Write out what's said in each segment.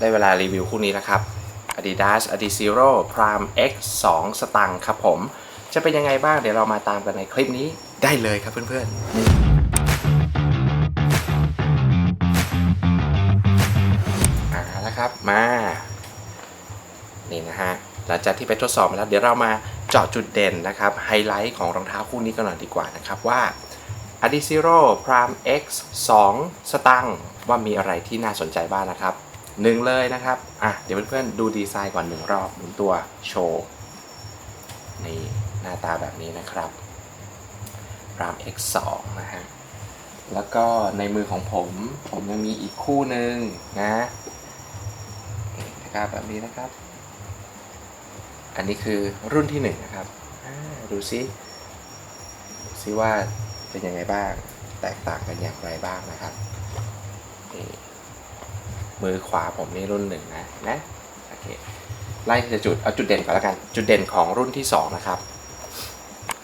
ได้เวลารีวิวคู่นี้แล้วครับ Adidas Adizero Prime X 2 สตังค์ครับผม จะเป็นยังไงบ้างเดี๋ยวเรามาตามกันในคลิปนี้ได้เลยครับเพื่อนๆอาแล้วครับมา นี่นะฮะ หลังจากที่ไปทดสอบมาแล้ว เดี๋ยวเรามาเจาะจุดเด่นนะครับ ไฮไลท์ของรองเท้าคู่นี้กันหน่อยดีกว่านะครับว่า Adizero Prime X 2 สตังค์ว่ามีอะไรที่น่าสนใจบ้างนะครับ หนึ่งเลยนะครับ อะ เดี๋ยวเพื่อนๆดูดีไซน์ก่อนหนึ่งรอบหมุนตัวโชว์นี่หน้าตาแบบนี้นะครับ Prime X 2 นะฮะ แล้วก็ในมือของผม ผมยังมีอีกคู่หนึ่งนะนะครับแบบนี้นะครับ อันนี้คือรุ่นที่หนึ่งนะครับ ดูซิดูซิว่าเป็นยังไงบ้าง แตกต่างกันอย่างไรบ้างนะครับนี่ มือขวาผมนี่รุ่นหนึ่งนะนะโอเคไล่ทีละจุดเอาจุดเด่นก่อนแล้วกัน จุดเด่นของรุ่นที่สองนะครับ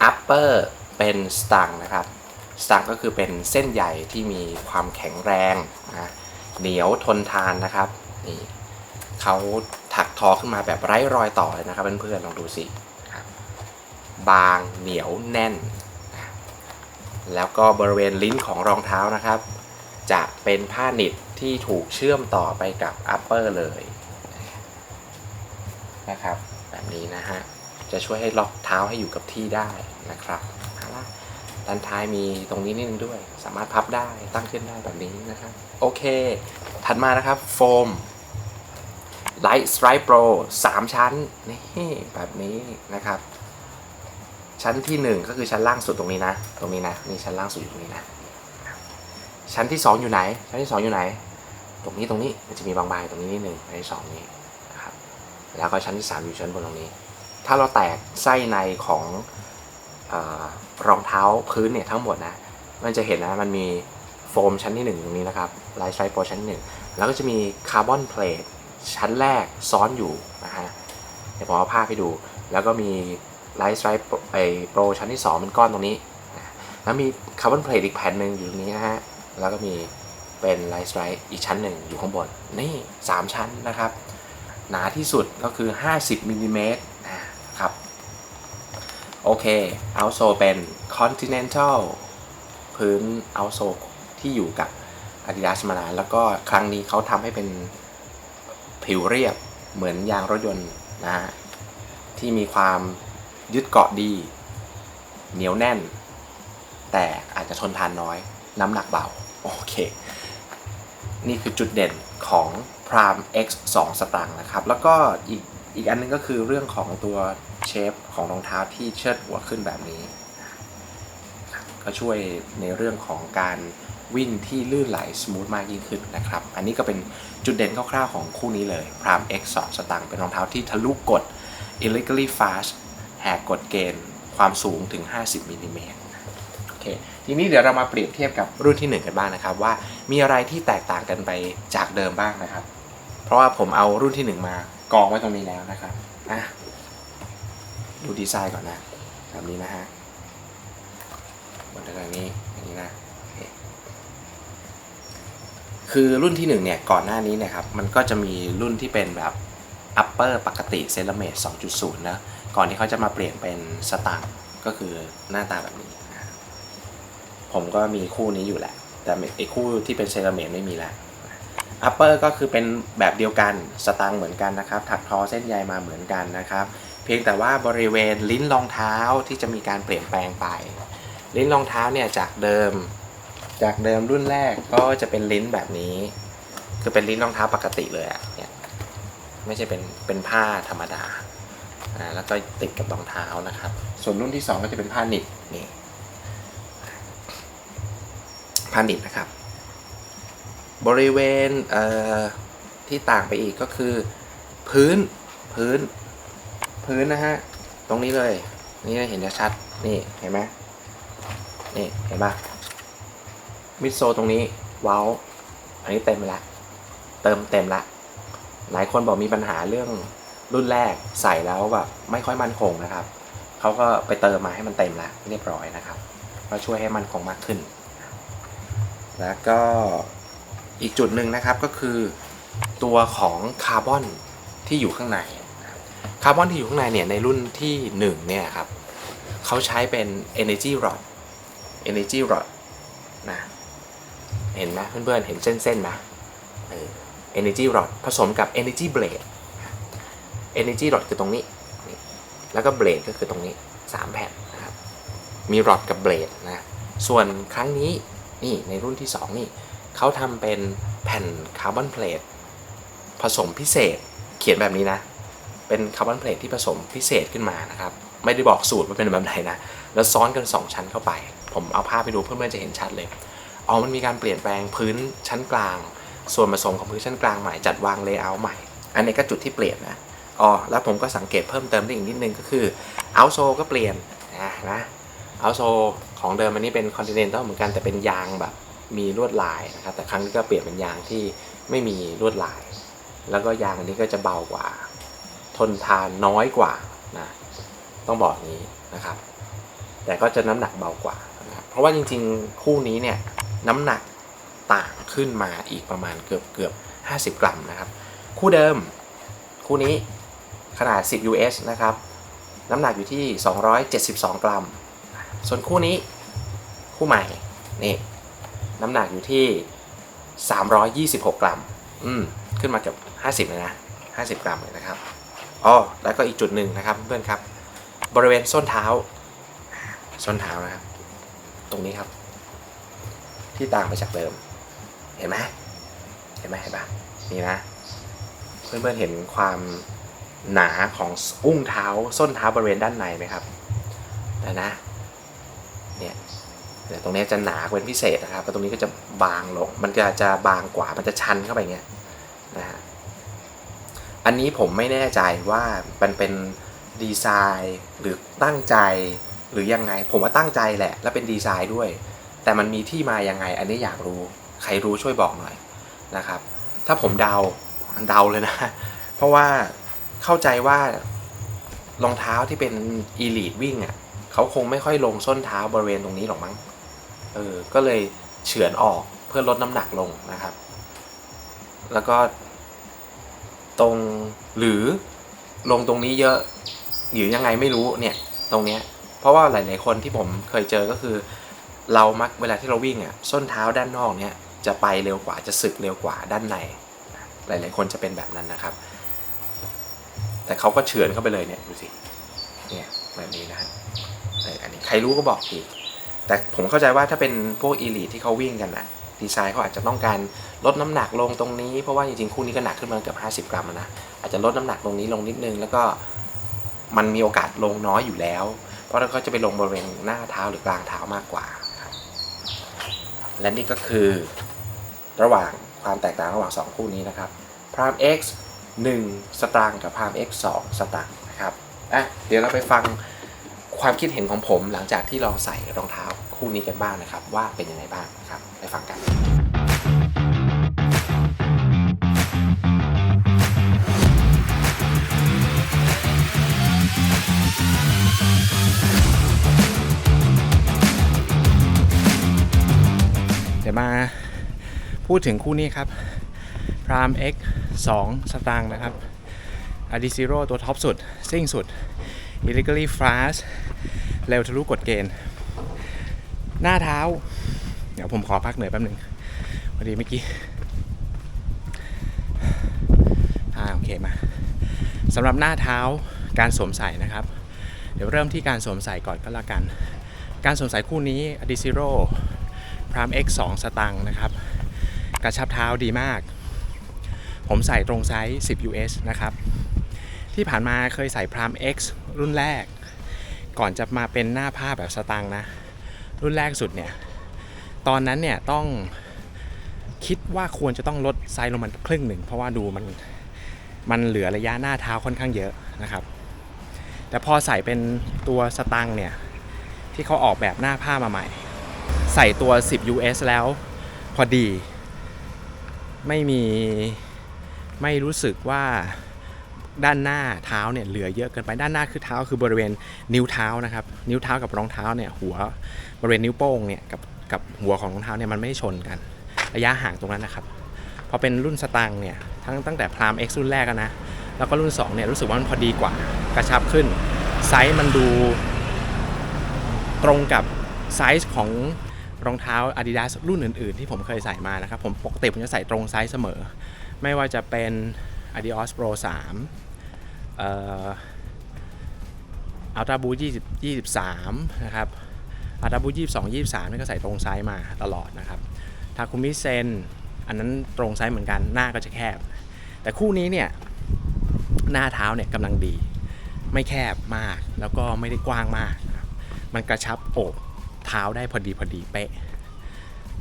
upper เป็นสตังนะครับสตังก็คือเป็นเส้นใหญ่ที่มีความแข็งแรงนะเหนียวทนทานนะครับนี่เขาถักทอขึ้นมาแบบไร้รอยต่อเลยนะครับเพื่อนๆลองดูสิครับบางเหนียวแน่นนะแล้วก็บริเวณลิ้นของรองเท้านะครับ จะเป็นผ้าหนิบ ที่ถูกเชื่อมต่อไปกับ upper เลยนะครับ แบบนี้นะฮะ จะช่วยให้ล็อกเท้าให้อยู่กับที่ได้นะครับเอาล่ะด้านท้ายมีตรงนี้นิดนึงด้วย สามารถพับได้ตั้งขึ้นได้แบบนี้นะครับ โอเค ถัดมานะครับโฟม Light Stripe Pro 3 ชั้น นี่แบบนี้นะครับ ชั้นที่ 1 ก็คือชั้นล่างสุดตรงนี้นะ ตรงนี้นะ นี่ชั้นล่างสุดอยู่ตรงนี้นะ ชั้นที่ 2 อยู่ไหน ชั้นที่ 2 อยู่ไหน ตรงนี้ตรงนี้มันจะมีบางๆตรงนี้นิดหนึ่งชั้นที่สองนี้นะครับแล้วก็ชั้นที่ 3 อยู่ชั้นบนตรงนี้ ถ้าเราแตกไส้ในของออรองเท้าพื้นเนี่ยทั้งหมดนะมันจะเห็นนะมันมีโฟมชั้นที่ 1 ตรงนี้นะครับไลท์ไซโปรชั้นหนึ่งแล้วก็จะมีคาร์บอนเพลทชั้นแรกซ้อนอยู่นะฮะเดี๋ยวผมเอาภาพให้ดู แล้วก็มีไลท์ไซไอโปรชั้นที่ 2 เป็นก้อนตรงนี้ แล้วมีคาร์บอนเพลทอีกแผ่นหนึ่งอยู่ตรงนี้นะฮะ แล้วก็มีเป็นไลท์ไซอีกชั้นหนึ่งอยู่ข้างบน นี่ 3 ชั้นนะครับ หนาที่สุดก็คือ 50มิลลิเมตรนะครับ โอเคเอาโซเป็น Continental พื้นเอาโซที่อยู่กับ Adidas มานานแล้วก็ครั้งนี้เขาทำให้เป็นผิวเรียบเหมือนยางรถยนต์นะฮะที่มีความยึดเกาะดี เหนียวแน่น แต่อาจจะทนทานน้อย น้ำหนักเบา โอเค นี่คือจุดเด่นของ Prime X 2 สตางค์นะครับ แล้วก็อีกอีกอันนึงก็คือเรื่องของตัวเชฟของรองเท้าที่เชิดหัวขึ้นแบบนี้ ก็ช่วยในเรื่องของการวิ่งที่ลื่นไหลสมูทมากยิ่งขึ้นนะครับ อันนี้ก็เป็นจุดเด่นคร่าวๆของคู่นี้เลย Prime X 2 สตางค์เป็นรองเท้าที่ทะลุกฎ illegally fast แหกกฎเกณฑ์ความสูงถึง 50มิลลิเมตรโอเค ทีนี้เดี๋ยวเรามาเปรียบเทียบกับรุ่นที่ 1 กันบ้างนะครับ ว่ามีอะไรที่แตกต่างกันไปจากเดิมบ้างนะครับ เพราะว่าผมเอารุ่นที่ 1 มากองไว้ตรงนี้แล้วนะครับอะดูดีไซน์ก่อนนะแบบนี้นะฮะบนทางนี้อย่างนี้นะคือรุ่นที่ 1 เนี่ยก่อนหน้านี้นะครับ มันก็จะมีรุ่นที่เป็นแบบ upper ปกติเซรามิก2.0 นะ ก่อนที่เขาจะมาเปลี่ยนเป็นสตางค์ก็คือหน้าตาแบบนี้ ผมก็มีคู่นี้อยู่แหละ แต่ไอ้คู่ที่เป็นเซรามิกไม่มีแล้ว upper ก็คือเป็นแบบเดียวกันสตางค์เหมือนกันนะครับ ถักทอเส้นใยมาเหมือนกันนะครับ เพียงแต่ว่าบริเวณลิ้นรองเท้าที่จะมีการเปลี่ยนแปลงไป ลิ้นรองเท้าเนี่ยจากเดิม จากเดิมรุ่นแรกก็จะเป็นลิ้นแบบนี้ คือเป็นลิ้นรองเท้าปกติเลยอะเนี่ยไม่ใช่เป็นเป็นผ้าธรรมดาอ่าแล้วก็ติดกับรองเท้านะครับ ส่วนรุ่นที่ 2 ก็จะเป็นผ้าหนิบนี่ ผ้าหนิบนะครับ บริเวณเที่ต่างไปอีกก็คือ พื้นพื้น พื้นนะฮะ ตรงนี้เลย นี่เห็นชัดนี่เห็นไหมนี่เห็นปะมิดโซตรงนี้ว้าอันนี้เต็มละเติมเต็มละ หลายคนบอกมีปัญหาเรื่องรุ่นแรกใส่แล้วแบบไม่ค่อยมั่นคงนะครับ เขาก็ไปเติมมาให้มันเต็มแล้วเรียบร้อยนะครับ ก็ช่วยให้มันคงมากขึ้น แล้วก็อีกจุดหนึ่งนะครับก็คือตัวของคาร์บอนที่อยู่ข้างในคาร์บอนที่อยู่ข้างในเนี่ยในรุ่นที่1เนี่ยครับเขาใช้เป็น energy rod energy rod นะเห็นไหมเพื่อนๆเห็นเส้นๆไหมเออ energy rod ผสมกับ energy blade energy rod คือตรงนี้ แล้วก็ blade ก็คือตรงนี้ 3 แผ่นนะครับ มีรอดกับเบลดนะ ส่วนครั้งนี้ นี่ในรุ่นที่ 2 นี่เขาทำเป็นแผ่นคาร์บอนเพลทผสมพิเศษเขียนแบบนี้นะ เป็นคาร์บอนเพลทที่ผสมพิเศษขึ้นมานะครับ ไม่ได้บอกสูตรว่าเป็นแบบไหนนะ แล้วซ้อนกัน 2 ชั้นเข้าไป ผมเอาภาพไปดูเพื่อนๆจะเห็นชัดเลยอ๋อมันมีการเปลี่ยนแปลงพื้นชั้นกลาง ส่วนผสมของพื้นชั้นกลางใหม่จัดวางเลเยอร์ใหม่ อันนี้ก็จุดที่เปลี่ยนนะอ๋อแล้วผมก็สังเกตเพิ่มเติมได้อีกนิดนึงก็คือเอาโซก็เปลี่ยนนะนะเอาโซ ของเดิมอันนี้เป็นคอนติเนนตัลเหมือนกันแต่เป็นยางแบบมีลวดลายนะครับ แต่ครั้งนี้ก็เปลี่ยนเป็นยางที่ไม่มีลวดลาย แล้วก็ยางอันนี้ก็จะเบากว่า ทนทานน้อยกว่านะต้องบอกอย่างนี้นะครับ แต่ก็จะน้ำหนักเบากว่านะครับเพราะว่าจริงๆ คู่นี้เนี่ยน้ำหนักต่างขึ้นมาอีกประมาณเกือบเกือบ50 กรัมนะครับ คู่เดิม คู่นี้ขนาด 10 US นะครับ น้ำหนักอยู่ที่ 272 กรัม ส่วนคู่นี้ คู่ใหม่นี่น้ำหนักอยู่ที่ 326 กรัม อืม ขึ้นมาเกือบ50 เลยนะ 50 กรัมเลยนะครับอ๋อแล้วก็อีกจุดหนึ่งนะครับเพื่อนๆครับ บริเวณส้นเท้า ส้นเท้านะครับ ตรงนี้ครับ ที่ต่างไปจากเดิม เห็นไหมเห็นไหมเห็นปะนี่นะ เพื่อนๆเห็นความหนาของอุ้งเท้า ส้นเท้าบริเวณด้านในไหมครับแต่นะ ตรงนี้จะหนาเป็นพิเศษนะครับแล้วตรงนี้ก็จะบางลง มันจะจะบางกว่า มันจะชันเข้าไปเงี้ยนะฮะ อันนี้ผมไม่แน่ใจว่ามันเป็นดีไซน์หรือตั้งใจหรือยังไง ผมว่าตั้งใจแหละ และเป็นดีไซน์ด้วย แต่มันมีที่มายังไง อันนี้อยากรู้ ใครรู้ช่วยบอกหน่อยนะครับ ถ้าผมเดาเดาเลยนะ เพราะว่าเข้าใจว่ารองเท้าที่เป็นอีลี e วิ่งอะ เขาคงไม่ค่อยลงส้นเท้าบริเวณตรงนี้หรอกมั้ง เออ ก็เลยเฉือนออกเพื่อลดน้ำหนักลงนะครับ แล้วก็ตรงหรือลงตรงนี้เยอะหรือยังไงไม่รู้เนี่ยตรงเนี้ยเพราะว่าหลาย ๆ คนที่ผมเคยเจอก็คือ เรามักเวลาที่เราวิ่งอะส้นเท้าด้านนอกเนี่ยจะไปเร็วกว่าจะสึกเร็วกว่าด้านใน หลาย ๆ คนจะเป็นแบบนั้นนะครับ แต่เขาก็เฉือนเข้าไปเลยเนี่ยดูสิเนี่ยแบบนี้นะฮะเอออันนี้ใครรู้ก็บอกทีแต่ผมเข้าใจว่าถ้าเป็นพวกอีลีทที่เขาวิ่งกันนะดีไซน์เขาอาจจะต้องการลดน้ำหนักลงตรงนี้ เพราะว่าจริงๆคู่นี้ก็หนักขึ้นมาเกือบ50 กรัมนะอาจจะลดน้ำหนักตรงนี้ลงนิดนึง แล้วก็มันมีโอกาสลงน้อยอยู่แล้ว เพราะเราก็จะไปลงบริเวณหน้าเท้าหรือกลางเท้ามากกว่า และนี่ก็คือระหว่างความแตกต่างระหว่าง 2 คู่นี้นะครับ Prime X 1 สตางค์กับ Prime X 2 สตางค์นะครับอะเดี๋ยวเราไปฟัง ความคิดเห็นของผมหลังจากที่ลองใส่รองเท้าคู่นี้กันบ้างนะครับ ว่าเป็นยังไงบ้างนะครับไปฟังกัน เดี๋ยวมาพูดถึงคู่นี้ครับ Prime X 2 สตางค์นะครับ a d i z e r o ตัวท็อปสุด ซิ่งสุด illegally fast เร็วทะลุกฎเกณฑ์ หน้าเท้า เดี๋ยวผมขอพักเหนื่อยแป๊บหนึ่งพอดีเมื่อกี้อ่าโอเคมาสำหรับหน้าเท้าการสวมใส่นะครับ เดี๋ยวเริ่มที่การสวมใส่ก่อนก็แล้วกัน การสวมใส่คู่นี้ a d i z e r o Prime X 2 สตางนะครับ กระชับเท้าดีมาก ผมใส่ตรงไซส์ 10 US นะครับ ที่ผ่านมาเคยใส่ Prime X รุ่นแรก ก่อนจะมาเป็นหน้าผ้าแบบสตางนะ รุ่นแรกสุดเนี่ย ตอนนั้นเนี่ยต้องคิดว่าควรจะต้องลดไซส์ลงมาครึ่งหนึ่ง เพราะว่าดูมันมันเหลือระยะหน้าเท้าค่อนข้างเยอะนะครับ แต่พอใส่เป็นตัวสตังเนี่ย ที่เขาออกแบบหน้าผ้ามาใหม่ ใส่ตัว 10 US แล้วพอดี ไม่มีไม่รู้สึกว่า ด้านหน้าเท้าเนี่ยเหลือเยอะเกินไปด้านหน้าคือเท้าคือบริเวณนิ้วเท้านะครับนิ้วเท้ากับรองเท้าเนี่ยหัวบริเวณนิ้วโป้งเนี่ยกับกับหัวของรองเท้าเนี่ยมันไม่ชนกัน ระยะห่างตรงนั้นนะครับพอเป็นรุ่นสตางค์เนี่ยทั้งตั้งแต่พราม X รุ่นแรกนะแล้วก็รุ่น2เนี่ยรู้สึกว่ามันพอดีกว่ากระชับขึ้นไซส์มันดูตรงกับไซส์ของรองเท้า Adidas รุ่นอื่น ๆ ที่ผมเคยใส่มานะครับ ผมปกติผมจะใส่ตรงไซส์เสมอ ไม่ว่าจะเป็น Adios Pro 3 เอ่อ Ultra Boost 20 23นะครับ Ultra Boost 22 23นี่ก็ใส่ตรงไซส์มาตลอดนะครับทาคุมิเซนอันนั้นตรงไซส์เหมือนกันหน้าก็จะแคบ แต่คู่นี้เนี่ยหน้าเท้าเนี่ยกำลังดี ไม่แคบมากแล้วก็ไม่ได้กว้างมาก มันกระชับโอบเท้าได้พอดีพอดีเป๊ะ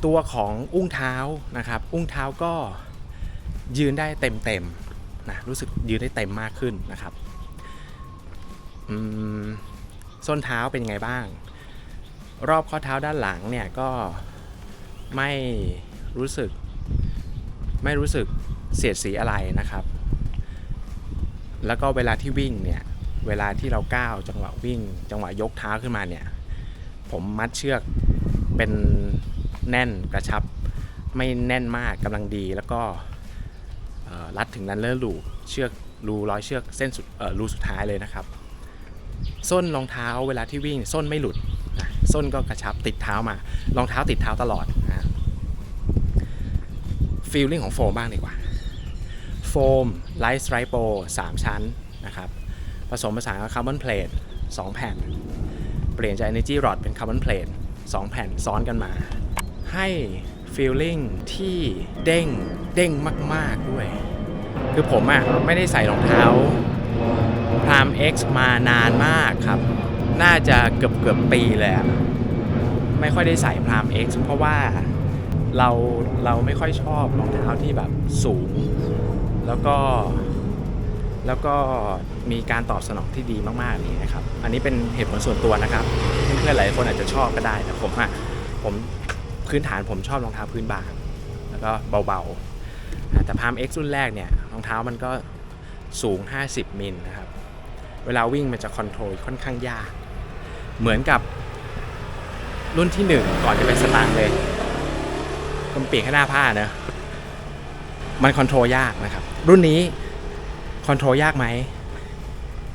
ตัวของอุ้งเท้านะครับ อุ้งเท้าก็ยืนได้เต็มเต็ม นะรู้สึกยืนได้เต็มมากขึ้นนะครับส้นเท้าเป็นยังไงบ้าง รอบข้อเท้าด้านหลังเนี่ยก็ไม่รู้สึกไม่รู้สึกเสียดสีอะไรนะครับ แล้วก็เวลาที่วิ่งเนี่ยเวลาที่เราก้าวจังหวะวิ่ง จังหวะยกเท้าขึ้นมาเนี่ยผมมัดเชือกเป็นแน่นกระชับ ไม่แน่นมากกำลังดีแล้วก็ รัดถึงนั้นเลอร์ลูเชือกรูร้อยเชือกเส้นสุดรูสุดท้ายเลยนะครับ ส้นรองเท้าเวลาที่วิ่งส้นไม่หลุดส้นก็กระชับติดเท้ามารองเท้าติดเท้าตลอดนะฟีลลิ่งของโฟมบ้างดีกว่า โฟมไลท์สไตรโป3ชั้นนะครับ ผสมผสานกับคาร์บอนเพลท2แผ่น เปลี่ยนจาก Energy Rod เป็นคาร์บอนเพลท2แผ่นซ้อนกันมา ให้ ฟีลลิ่งที่เด้งเด้งมาก ๆ ด้วย คือผมอะไม่ได้ใส่รองเท้าพราม X มานานมากครับ น่าจะเกือบเกือบปีเลยอะไม่ค่อยได้ใส่พราม X เพราะว่าเราเราไม่ค่อยชอบรองเท้าที่แบบสูง แล้วก็แล้วก็มีการตอบสนองที่ดีมากๆนี่นะครับ อันนี้เป็นเหตุผลส่วนตัวนะครับ เพื่อนๆหลายคนอาจจะชอบก็ได้แต่ผมอะผม พื้นฐานผมชอบรองเท้าพื้นบาง แล้วก็เบาๆ แต่พาม X รุ่นแรกเนี่ยรองเท้ามันก็สูง 50 มิลนะครับ เวลาวิ่งมันจะคอนโทรลค่อนข้างยาก เหมือนกับรุ่นที่ 1 ก่อนจะเป็นสตางค์เลยมันเปลี่ยนแค่หน้าผ้าเนอะมันคอนโทรลยากนะครับ รุ่นนี้คอนโทรลยากไหม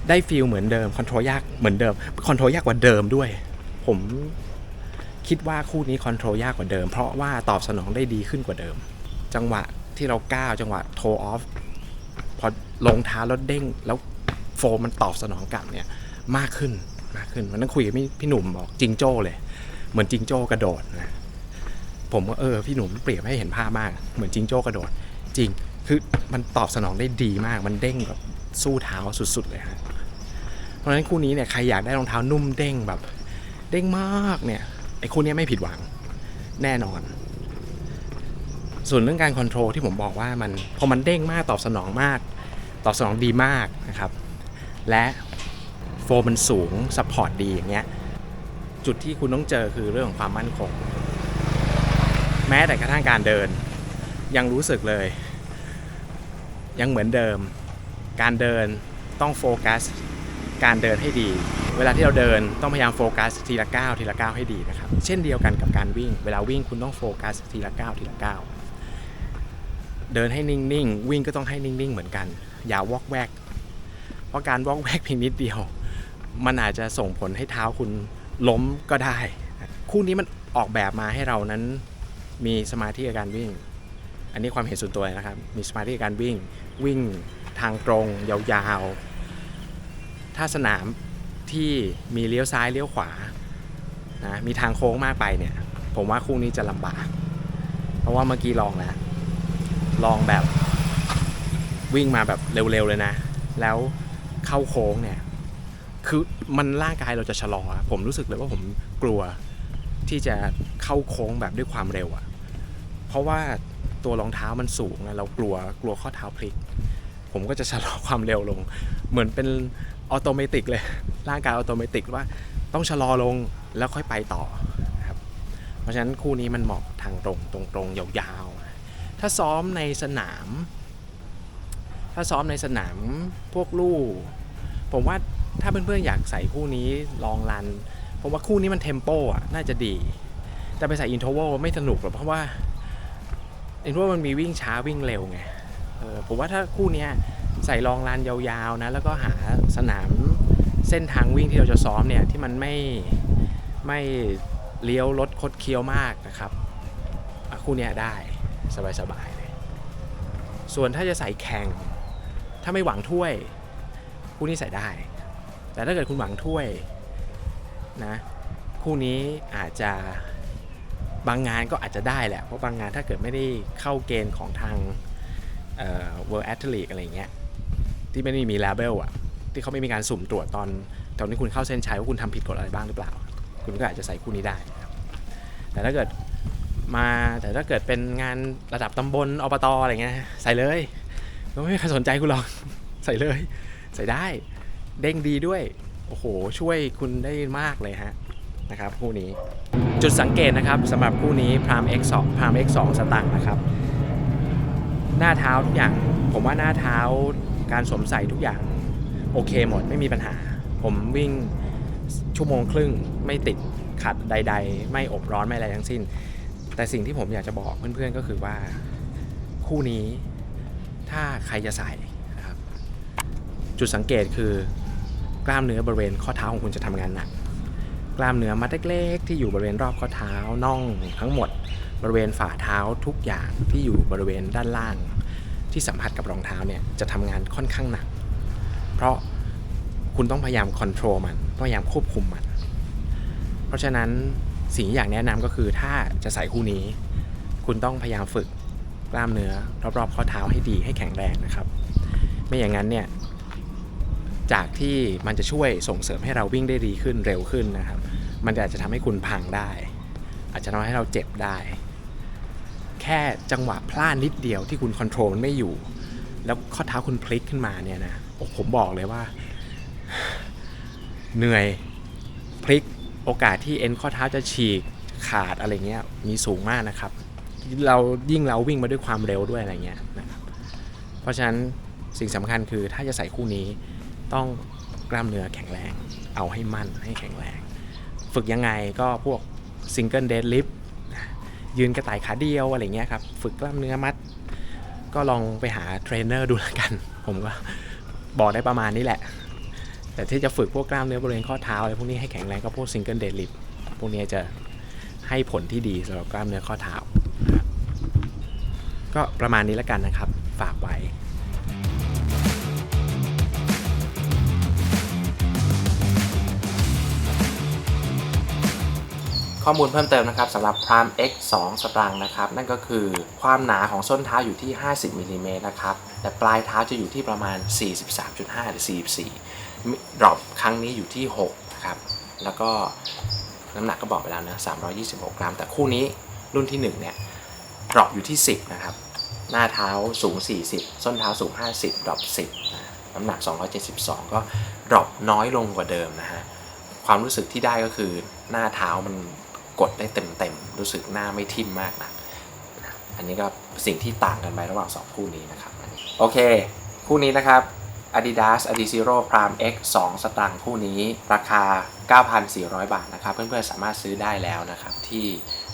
ได้ฟีลเหมือนเดิมคอนโทรลยากเหมือนเดิมคอนโทรลยากกว่าเดิมด้วย ผม คิดว่าคู่นี้คอนโทรลยากกว่าเดิม เพราะว่าตอบสนองได้ดีขึ้นกว่าเดิม จังหวะที่เราก้าวจังหวะโทออฟพอลงท้าแล้วเด้งแล้วโฟมมันตอบสนองกลับเนี่ยมากขึ้นมากขึ้นวันนั้นคุยกับพี่พี่หนุ่มบอกจิงโจ้เลย เหมือนจิงโจ้กระโดดนะผมก็เออพี่หนุ่มเปรียบให้เห็นภาพมาก เหมือนจิงโจ้กระโดด จริงคือมันตอบสนองได้ดีมาก มันเด้งแบบสู้เท้าสุดๆเลยฮะเพราะฉะนั้นคู่นี้เนี่ยใครอยากได้รองเท้านุ่มเด้งแบบ เด้งมากเนี่ย ไอ้คู่นี้ไม่ผิดหวังแน่นอน ส่วนเรื่องการคอนโทรลที่ผมบอกว่ามันพอมันเด้งมากตอบสนองมาก ตอบสนองดีมากนะครับ และโฟมันสูงซัพพอร์ตดีอย่างเงี้ยจุดที่คุณต้องเจอคือเรื่องของความมั่นคง แม้แต่กระทั่งการเดิน ยังรู้สึกเลย ยังเหมือนเดิม การเดินต้องโฟกัส การเดินให้ดี เวลาที่เราเดินต้องพยายามโฟกัสทีละก้าวทีละก้าวให้ดีนะครับ เช่นเดียวกันกับการวิ่ง เวลาวิ่งคุณต้องโฟกัสทีละก้าวทีละก้าวเดินให้นิ่งๆ วิ่งก็ต้องให้นิ่งๆ เหมือนกัน อย่าวอกแวก เพราะการวอกแวกเพียงนิดเดียว มันอาจจะส่งผลให้เท้าคุณล้มก็ได้ คู่นี้มันออกแบบมาให้เรานั้นมีสมาธิกับการวิ่ง อันนี้ความเห็นส่วนตัวนะครับ มีสมาธิกับการวิ่ง วิ่งทางตรงยาวๆ ถ้าสนาม ที่มีเลี้ยวซ้ายเลี้ยวขวานะมีทางโค้งมากไปเนี่ย ผมว่าคู่นี้จะลำบาก เพราะว่าเมื่อกี้ลองแล้ว ลองแบบวิ่งมาแบบเร็วๆเลยนะ แล้วเข้าโค้งเนี่ย คือมันร่างกายเราจะชะลอ ผมรู้สึกเลยว่าผมกลัวที่จะเข้าโค้งแบบด้วยความเร็วอะเพราะว่าตัวรองเท้ามันสูงเรากลัวกลัวข้อเท้าพลิก ผมก็จะชะลอความเร็วลง เหมือนเป็น ออโตเมติกเลย ร่างกายออโตเมติกว่าต้องชะลอลงแล้วค่อยไปต่อครับเพราะฉะนั้นคู่นี้มันเหมาะทางตรงตรงตรงๆยาวๆ ถ้าซ้อมในสนาม ถ้าซ้อมในสนามพวกลู่ผมว่าถ้าเพื่อนๆอยากใส่คู่นี้ลองรัน ผมว่าคู่นี้มันเทมโปอะน่าจะดี แต่ไปใส่อินโทรวลไม่สนุกหรอกเพราะว่าอินโทรวลมันมีวิ่งช้าวิ่งเร็วไงออผมว่าถ้าคู่เนี้ย ส่รองลานยาวๆนะแล้วก็หาสนามเส้นทางวิ่งที่เราจะซ้อมเนี่ยที่มันไม่ไม่เลี้ยวรถคดเคี้ยวมากนะครับคู่เนี้ยได้สบายๆเลยส่วนถ้าจะใส่แข่ง ถ้าไม่หวังถ้วย คู่นี้ใส่ได้ แต่ถ้าเกิดคุณหวังถ้วยนะคู่นี้อาจจะบางงานก็อาจจะได้แหละ เพราะบางงานถ้าเกิดไม่ได้เข้าเกณฑ์ของทางเอ่อ World Athlete อะไรอย่างเงี้ย ที่ไม่ได้มี label อะที่เขาไม่มีการสุ่มตรวจตอนตอนที่คุณเข้าเส้นชัยว่าคุณทำผิดกฎอะไรบ้างหรือเปล่า คุณก็อาจจะใส่คู่นี้ได้นะครับแต่ถ้าเกิดมาแต่ถ้าเกิดเป็นงานระดับตำบลอบตอะไรเงี้ยใส่เลยก็ไม่มีใครสนใจคุณหรอกใส่เลย ใส่ได้เด้งดีด้วย โอ้โห ช่วยคุณได้มากเลยฮะนะครับคู่นี้จุดสังเกตนะครับสำหรับคู่นี้พราม X2 พราม X2 สตังค์นะครับ หน้าเท้าทุกอย่างผมว่าหน้าเท้า การสวมใส่ทุกอย่างโอเคหมดไม่มีปัญหา ผมวิ่งชั่วโมงครึ่งไม่ติดขัดใด ๆ ไม่อบร้อนไม่อะไรทั้งสิ้น แต่สิ่งที่ผมอยากจะบอกเพื่อนๆก็คือว่าคู่นี้ถ้าใครจะใส่นะครับ จุดสังเกตคือกล้ามเนื้อบริเวณข้อเท้าของคุณจะทำงานหนักกล้ามเนื้อมัดเล็กๆที่อยู่บริเวณรอบข้อเท้าน่องทั้งหมด บริเวณฝ่าเท้าทุกอย่างที่อยู่บริเวณด้านล่าง ที่สัมผัสกับรองเท้าเนี่ยจะทำงานค่อนข้างหนัก เพราะคุณต้องพยายามคอนโทรลมันพยายามควบคุมมัน เพราะฉะนั้นสิ่งที่อยากแนะนำก็คือถ้าจะใส่คู่นี้ คุณต้องพยายามฝึกกล้ามเนื้อรอบๆข้อเท้าให้ดีให้แข็งแรงนะครับ ไม่อย่างนั้นเนี่ยจากที่มันจะช่วยส่งเสริมให้เราวิ่งได้ดีขึ้นเร็วขึ้นนะครับ มันอาจจะทำให้คุณพังได้ อาจจะทำให้เราเจ็บได้ แค่จังหวะพลาดนิดเดียวที่คุณคอนโทรลมันไม่อยู่ แล้วข้อเท้าคุณพลิกขึ้นมาเนี่ยนะโอ้ผมบอกเลยว่า เหนื่อยพลิกโอกาสที่เอ็นข้อเท้าจะฉีกขาดอะไรเงี้ยมีสูงมากนะครับ เรายิ่งเราวิ่งมาด้วยความเร็วด้วยอะไรเงี้ยนะครับเพราะฉะนั้นสิ่งสำคัญคือถ้าจะใส่คู่นี้ต้องกล้ามเนื้อแข็งแรง เอาให้มั่นให้แข็งแรง ฝึกยังไงก็พวกซิงเกิลเดดลิฟ ยืนกระต่ายขาเดียวอะไรเงี้ยครับ ฝึกกล้ามเนื้อมัด ก็ลองไปหาเทรนเนอร์ดูแล้วกัน ผมก็บอกได้ประมาณนี้แหละ แต่ที่จะฝึกพวกกล้ามเนื้อบริเวณข้อเท้าอะไรพวกนี้ให้แข็งแรงก็พวกซิงเกิลเดดลิฟพวกนี้จะให้ผลที่ดีสำหรับกล้ามเนื้อข้อเท้า ก็ประมาณนี้แล้วกันนะครับ ฝากไว้ ข้อมูลเพิ่มเติมนะครับสำหรับ Prime X 2 สตางค์นะครับ นั่นก็คือความหนาของส้นเท้าอยู่ที่ 50มิลลิเมตรนะครับ แต่ปลายเท้าจะอยู่ที่ประมาณ 43.5 หรือ 44ดรอปครั้งนี้อยู่ที่6นะครับ แล้วก็น้ำหนักก็บอกไปแล้วนะ 326 กรัม แต่คู่นี้รุ่นที่ 1 เนี่ยดรอปอยู่ที่ 10 นะครับ หน้าเท้าสูง 40 ส้นเท้าสูง 50ดรอป10นะน้ำหนัก 272 ก็ดรอปน้อยลงกว่าเดิมนะฮะ ความรู้สึกที่ได้ก็คือหน้าเท้ามัน กดได้เต็มๆ รู้สึกหน้าไม่ทิ่มมากนะอันนี้ก็สิ่งที่ต่างกันไประหว่าง 2 คู่นี้นะครับ โอเค คู่นี้นะครับ Adidas Adizero Prime X 2 สตางค์คู่นี้ ราคา 9,400 บาทนะครับ เพื่อนๆ สามารถซื้อได้แล้วนะครับ ที่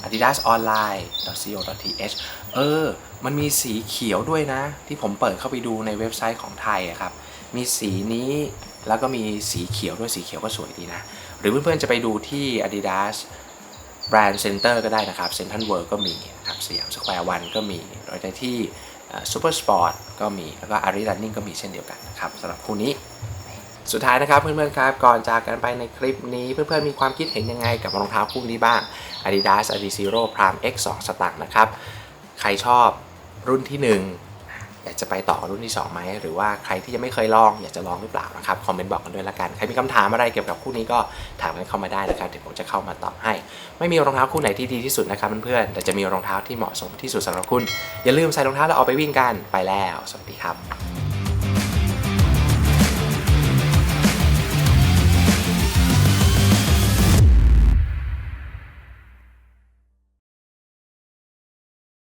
adidasonline.co.th เออ มันมีสีเขียวด้วยนะ ที่ผมเปิดเข้าไปดูในเว็บไซต์ของไทยอะครับ มีสีนี้แล้วก็มีสีเขียวด้วยสีเขียวก็สวยดีนะ หรือเพื่อนๆ จะไปดูที่ Adidas Brand Center ก็ได้นะครับ Central World ก็มีนะครับสยามสแควร์วันก็มีโดยที่ซูเปอร์สปอร์ตก็มี แล้วก็อารี Running ก็มีเช่นเดียวกันนะครับสำหรับคู่นี้ สุดท้ายนะครับเพื่อนๆครับ ก่อนจากกันไปในคลิปนี้เพื่อนๆมีความคิดเห็นยังไงกับรองเท้าคู่นี้บ้าง Adidas Adizero Prime X 2สตังค์นะครับ ใครชอบรุ่นที่ 1 อยากจะไปต่อรุ่นที่2ไหมหรือว่าใครที่ยังไม่เคยลองอยากจะลองหรือเปล่านะครับคอมเมนต์บอกกันด้วยละกันใครมีคำถามอะไรเกี่ยวกับคู่นี้ก็ถามกันเข้ามาได้นะครับเดี๋ยวผมจะเข้ามาตอบให้ ไม่มีรองเท้าคู่ไหนที่ดีที่สุดนะครับเพื่อนๆแต่จะมีรองเท้าที่เหมาะสมที่สุดสำหรับคุณ อย่าลืมใส่รองเท้าแล้วออกไปวิ่งกันไปแล้ว สวัสดีครับ